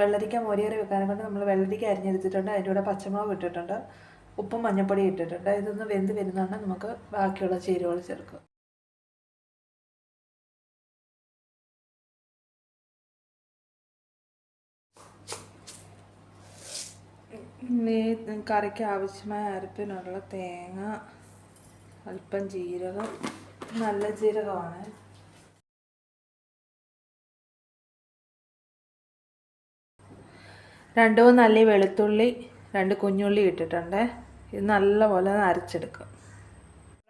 വെള്ളരിക്ക മോരിയറി വെക്കാനെ കൊണ്ട് നമ്മൾ വെള്ളരിക്ക അരിഞ്ഞെടുത്തിട്ടുണ്ട്. അതിന്റെ കൂടെ പച്ചമുളക് ഇട്ടിട്ടുണ്ട്. ഉപ്പും മഞ്ഞപ്പൊടി ഇട്ടിട്ടുണ്ട്. ഇതൊന്ന് വെന്ത് വരുന്നതാണ് നമുക്ക് ബാക്കിയുള്ള ചേരുവകൾ ചേർക്കുക. കറിക്ക് ആവശ്യമായ അരപ്പിനുള്ള തേങ്ങ അല്പം ജീരകം. നല്ല ജീരകമാണ്. രണ്ട് മൂന്ന് അല്ലി വെളുത്തുള്ളി രണ്ട് കുഞ്ഞുള്ളി ഇട്ടിട്ടുണ്ട്. ഇത് നല്ലപോലെ അരച്ചെടുക്കും.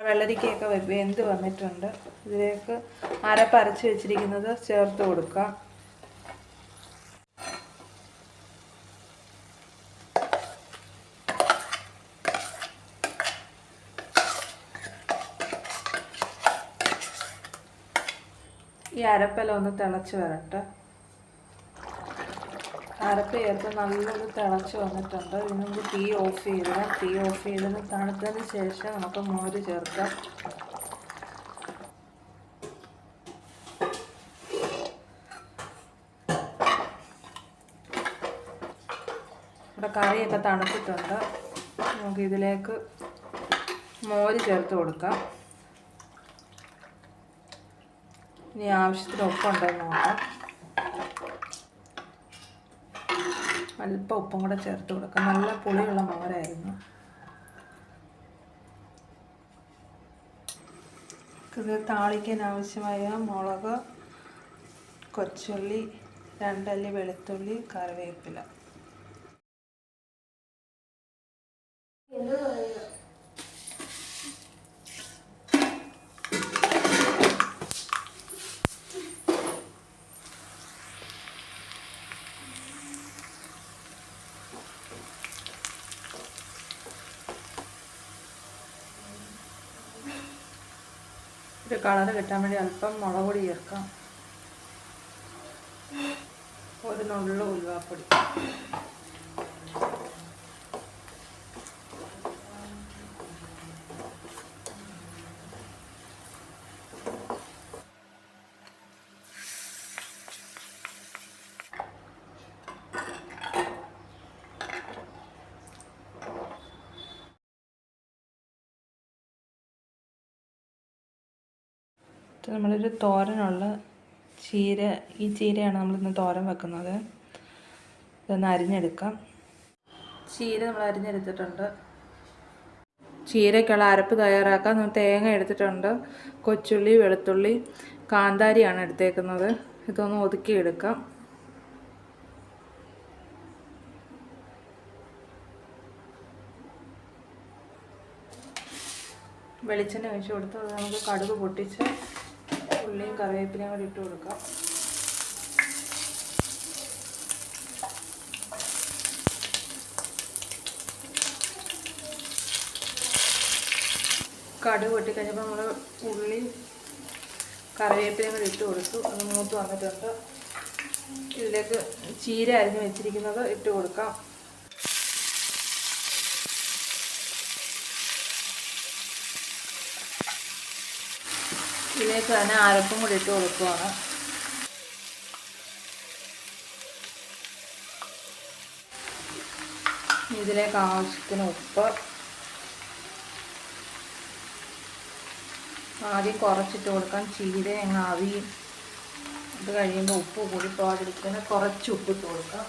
വെള്ളരിക്കയൊക്കെ വെന്ത് വന്നിട്ടുണ്ട്. ഇതിലേക്ക് അരപ്പ് അരച്ച് വെച്ചിരിക്കുന്നത് ചേർത്ത് കൊടുക്കാം. ഈ അരപ്പെല്ലാം ഒന്ന് തിളച്ച് വരട്ടെ. അരപ്പ് ചേർത്ത് നല്ലൊരു തിളച്ച് വന്നിട്ടുണ്ട്. ഇനി നമുക്ക് തീ ഓഫ് ചെയ്തിടാം. തീ ഓഫ് ചെയ്തതിന് തണുത്തതിന് ശേഷം നമുക്ക് മോര് ചേർക്കാം. ഇവിടെ കറിയൊക്കെ തണുത്തിട്ടുണ്ട്. നമുക്ക് ഇതിലേക്ക് മോര് ചേർത്ത് കൊടുക്കാം. ഇനി ആവശ്യത്തിന് ഉപ്പുണ്ടെന്ന് നോക്കാം. അല്പം ഉപ്പും കൂടെ ചേർത്ത് കൊടുക്കാം. നല്ല പുളിയുള്ള മോരായിരുന്നു. ഇത് താളിക്കാൻ ആവശ്യമായ മുളക് കൊച്ചുള്ളി രണ്ടല്ലി വെളുത്തുള്ളി കറിവേപ്പില. ഒരു കളർ കിട്ടാൻ വേണ്ടി അല്പം മുളക് പൊടി ചേർക്കാം. ഒരു നുള്ളു ഉലുവാപ്പൊടി. ഇത് നമ്മളൊരു തോരനുള്ള ചീര ഈ ചീരയാണ് നമ്മളിന്ന് തോരൻ വെക്കുന്നത്. ഇതൊന്ന് അരിഞ്ഞെടുക്കാം. ചീര നമ്മൾ അരിഞ്ഞെടുത്തിട്ടുണ്ട്. ചീരയ്ക്കുള്ള അരപ്പ് തയ്യാറാക്കാൻ നമ്മൾ തേങ്ങ എടുത്തിട്ടുണ്ട്. കൊച്ചുള്ളി വെളുത്തുള്ളി കാന്താരിയാണ് എടുത്തേക്കുന്നത്. ഇതൊന്ന് ഒതുക്കിയെടുക്കാം. വെളിച്ചെണ്ണ ഒഴിച്ച് കൊടുത്ത് നമുക്ക് കടുക് പൊട്ടിച്ച് ഉള്ളിയും കറിവേപ്പിലയും കൂടി ഇട്ട് കൊടുക്കാം. കടുക് പൊട്ടിക്കഴിഞ്ഞപ്പോൾ നമ്മൾ ഉള്ളി കറിവേപ്പിലയും കൂടി ഇട്ട് കൊടുത്തു. അത് മൂത്ത് വന്നിട്ടുണ്ട്. ഇതിലേക്ക് ചീര അരിഞ്ഞ് വെച്ചിരിക്കുന്നത് ഇട്ട് കൊടുക്കാം. ഇതിലേക്ക് തന്നെ അരപ്പും കൂടി ഇട്ട് കൊടുക്കുവാണ്. ഇതിലേക്ക് ആവശ്യത്തിന് ഉപ്പ്. ആദ്യം കുറച്ചിട്ട് കൊടുക്കാം. ചീര അങ്ങ് ആവിയും അത് കഴിയുമ്പോൾ ഉപ്പ് കൂടി പോകാതിരിക്കുന്ന കുറച്ച് ഉപ്പ് ഇട്ട് കൊടുക്കാം.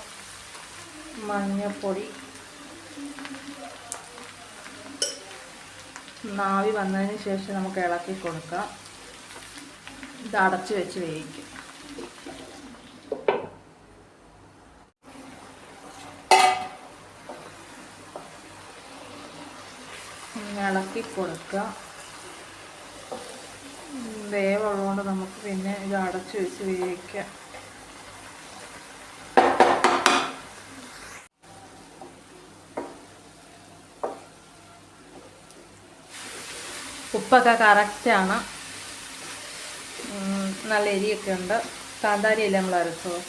മഞ്ഞൾപ്പൊടി നാവി വന്നതിന് ശേഷം നമുക്ക് ഇളക്കി കൊടുക്കാം. ഇത് അടച്ചു വെച്ച് വേവിക്കും. ഇളക്കി കൊടുക്കുക. വേവുള്ളതുകൊണ്ട് നമുക്ക് പിന്നെ ഇത് അടച്ചു വെച്ച് വേവിക്കാം. ഉപ്പൊക്കെ കറക്റ്റാണ് നല്ല എരിയൊക്കെ ഉണ്ട്. കാന്താരി അല്ലേ നമ്മൾ അരച്ചത്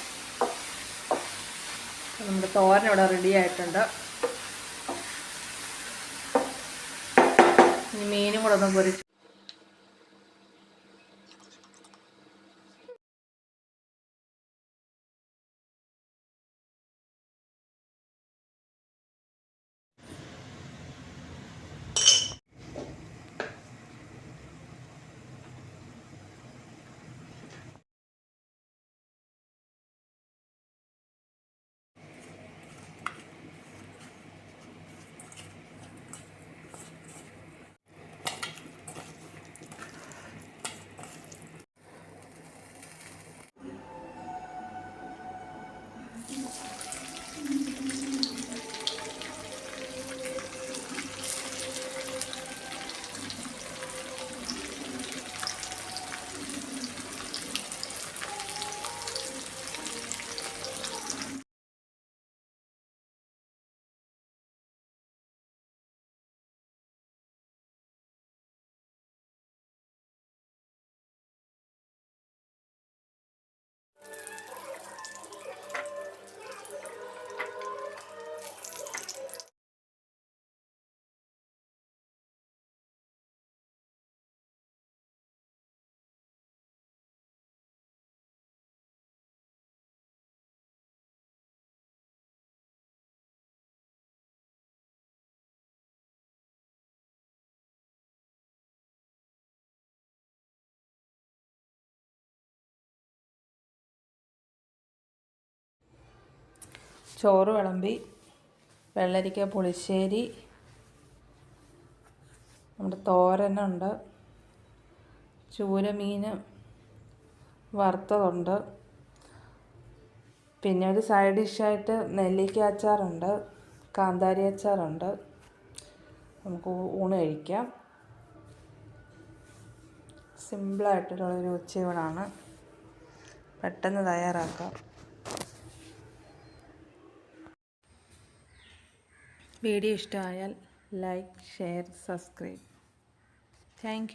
നമ്മുടെ തോരൻ ഇവിടെ റെഡി ആയിട്ടുണ്ട്. ഇനി മീനും കൂടെ ഒന്ന് പൊരിച്ച് ചോറ് വിളമ്പി വെള്ളരിക്ക പുളിശ്ശേരി നമ്മുടെ തോരനുണ്ട് ചൂരമീൻ വറുത്തതുണ്ട് പിന്നെ ഒരു സൈഡ് ഡിഷായിട്ട് നെല്ലിക്ക അച്ചാറുണ്ട് കാന്താരി അച്ചാറുണ്ട്. നമുക്ക് ഊണ് കഴിക്കാം. സിമ്പിളായിട്ടുള്ളൊരു ഉച്ചയൂണാണ്. പെട്ടെന്ന് തയ്യാറാക്കാം. വീഡിയോ ഇഷ്ടമായാൽ ലൈക്ക് ഷെയർ സബ്സ്ക്രൈബ്. താങ്ക്